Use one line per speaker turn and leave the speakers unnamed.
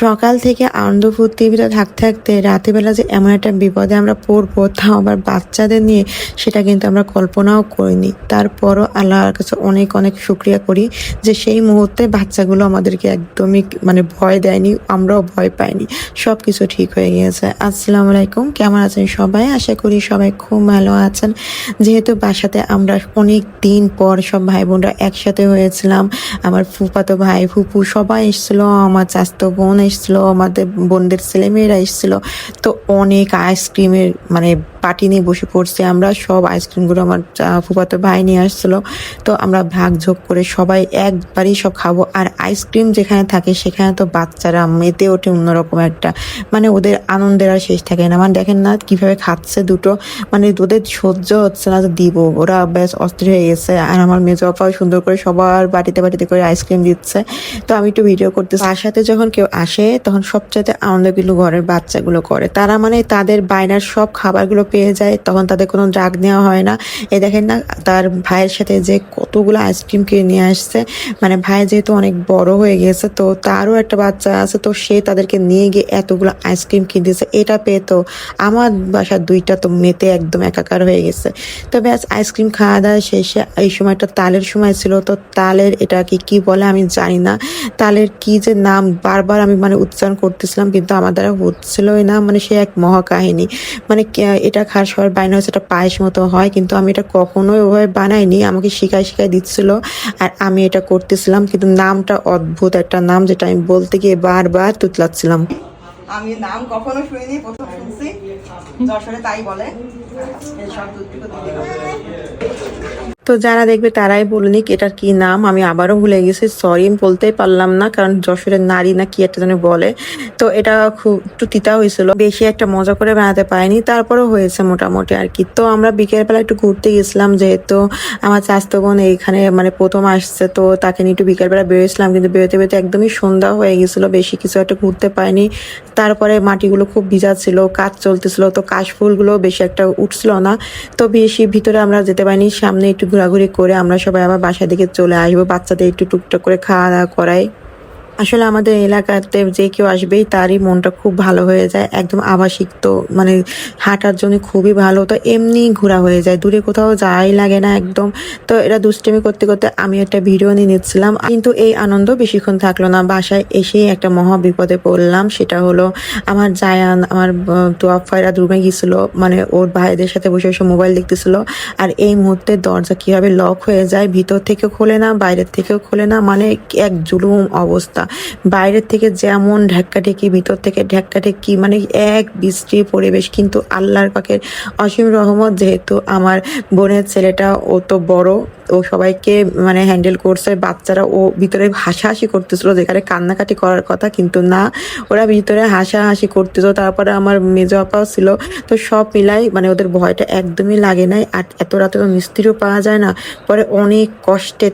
সকাল থেকে আনন্দ ফুর্তিতে থাকতে থাকতে রাতেবেলা যে এমন একটা বিপদে আমরা পড়ব তাও আবার বাচ্চাদের নিয়ে, সেটা কিন্তু আমরা কল্পনাও করিনি। তারপরও আল্লাহর কাছে অনেক অনেক শুক্রিয়া করি যে সেই মুহূর্তে বাচ্চাগুলো আমাদেরকে একদমই মানে ভয় দেয়নি, আমরাও ভয় পাইনি। সব কিছু ঠিক হয়ে গিয়েছে। আসসালামু আলাইকুম। কেমন আছেন সবাই? আশা করি সবাই খুব ভালো আছেন। যেহেতু বাসাতে আমরা অনেক দিন পর সব ভাই বোনরা একসাথে হয়েছিলাম, আমার ফুপাতো ভাই, ফুপু সবাই এসেছিল, আমার চাস্তো বোন এসেছিল আমাদের বোনদের ছেলেমেয়েরা এসেছিল। তো অনেক আইসক্রিমের মানে পার্টি নিয়ে বসে পড়ছি আমরা, সব আইসক্রিমগুলো আমার ফুফাতো ভাই নিয়ে আসছিল। তো আমরা ভাগ যোগ করে সবাই একবারই সব খাব। আর আইসক্রিম যেখানে থাকে সেখানে তো বাচ্চারা মেতে ওঠে অন্যরকম একটা। মানে ওদের আনন্দের আর শেষ থাকে না। মানে দেখেন না কীভাবে খাচ্ছে দুটো। মানে ওদের সহ্য হচ্ছে না যে দিব। ওরা বেশ অস্থির হয়ে গেছে। আর আমার মেজো সুন্দর করে সবার বাটিতে বাটিতে করে আইসক্রিম দিচ্ছে। তো আমি একটু ভিডিও করতেছি। তার সাথে যখন কেউ আসে তখন সবচাইতে আনন্দগুলো ঘরের বাচ্চাগুলো করে। তারা মানে তাদের বায়নার সব খাবারগুলো পেয়ে যায়, তখন তাদের কোনো ড্রাগ নেওয়া হয় না। এই দেখেন না, তার ভাইয়ের সাথে যে কতগুলো আইসক্রিম কিনে নিয়ে আসছে মানে ভাই যেহেতু অনেক বড় হয়ে গেছে, তো তারও একটা বাচ্চা আছে, তো সে তাদেরকে নিয়ে গিয়ে এতগুলো আইসক্রিম কিনে দিয়েছে। এটা পেয়ে তো আমার বাসার দুইটা তো মেতে একদম একাকার হয়ে গেছে। তো ব্যাস আইসক্রিম খাওয়া দাওয়া শেষে এই সময়টা তালের সময় ছিল, তো তালের এটা কি বলে আমি জানি না। তালের কি যে নাম বারবার আমি মানে উচ্চারণ করতেছিলাম, কিন্তু আমার দ্বারা হচ্ছিলই না মানে সে এক মহাকাহিনী। মানে কে- এটা খাওয়ার সবার বাইরে হচ্ছে এটা পায়েস মতো হয়, কিন্তু আমি এটা কখনোই ওভাবে বানাইনি। আমাকে শিখায় শিখায় দিচ্ছিল আর আমি এটা করতেছিলাম, কিন্তু নামটা অদ্ভুত একটা নাম যেটা আমি বলতে গিয়ে বারবার তুতলাচ্ছিলাম।
আমি নাম কখনো শুনিনি, প্রথম শুনছি। যশোরে তাই বলে। সব দিলাম।
তো যারা দেখবে তারাই বলনি এটার কি নাম, আমি আবারও ভুলে গেছি সরি বলতেই পারলাম না, কারণ যশোরের নারী না কি একটা যেন বলে। তো এটা খুব একটু তিতা হয়েছিল, বেশি একটা মজা করে বানাতে পারিনি, তারপরেও হয়েছে মোটামুটি আর কি। তো আমরা বিকেল বিকেলবেলা একটু ঘুরতে গেছিলাম, যেহেতু আমার চাস্তো বোন এইখানে মানে প্রথম আসছে, তো তাকে নিয়ে একটু বিকেলবেলা বেরোয়েছিলাম, কিন্তু বেরোতে বেরোতে একদমই সন্ধ্যা হয়ে গেছিল, বেশি কিছু একটা ঘুরতে পারিনি। তারপরে মাটিগুলো খুব ভিজা ছিল, কাজ চলতেছিল, তো কাশফুলগুলো বেশি একটা উঠছিল না, তো বেশি ভিতরে আমরা যেতে পারিনি, সামনে একটু ঘোরাঘুরি করে আমরা সবাই আবার বাসার দিকে চলে আসব। বাচ্চাদের একটু টুকটাক করে খাওয়া দাওয়া করাই। আসলে আমাদের এলাকাতে যে কেউ আসবেই, তারই মনটা খুব ভালো হয়ে যায়। একদম আবাসিক তো মানে হাঁটার জন্য খুবই ভালো। তো এমনি ঘোরা হয়ে যায়। দূরে কোথাও যাওয়াই লাগে না একদম। তো এরা দুষ্টেমি করতে করতে আমি একটা ভিডিও নিয়ে নিচ্ছিলাম। কিন্তু এই আনন্দ বেশিক্ষণ থাকল না। বাসায় এসেই একটা মহা বিপদে পড়লাম। সেটা হলো আমার জায়ান, আমার তোয়াফায়রা রুমে গিয়েছিল। মানে ওর ভাইদের সাথে বসে বসে মোবাইল দেখতেছিল। আর এই মুহূর্তে দরজা কীভাবে লক হয়ে যায়, ভিতর থেকে খোলে না, বাইরের থেকেও খোলে না। মানে এক জুলুম অবস্থা। বাইরের থেকে যেমন ঢাক্কাঢেকি ভিতর থেকে ঢাক্কাঢেকি মানে এক বৃষ্টির পরিবেশ কিন্তু আল্লাহর পাকের অসীম রহমত যেহেতু আমার বোনের ছেলেটা ও তো বড়, ও সবাইকে মানে হ্যান্ডেল করছে, বাচ্চারা ও ভিতরে হাসাহাসি করতেছিল যেখানে কান্নাকাটি করার কথা কিন্তু না, ওরা ভিতরে হাসাহাসি করতেছিল, তারপরে আমার মেজো আপাও ছিল, তো সব মিলাই মানে ওদের ভয়টা একদমই লাগে নাই, আর এত রাতে তো মিস্ত্রিও পাওয়া যায় না, পরে অনেক কষ্টে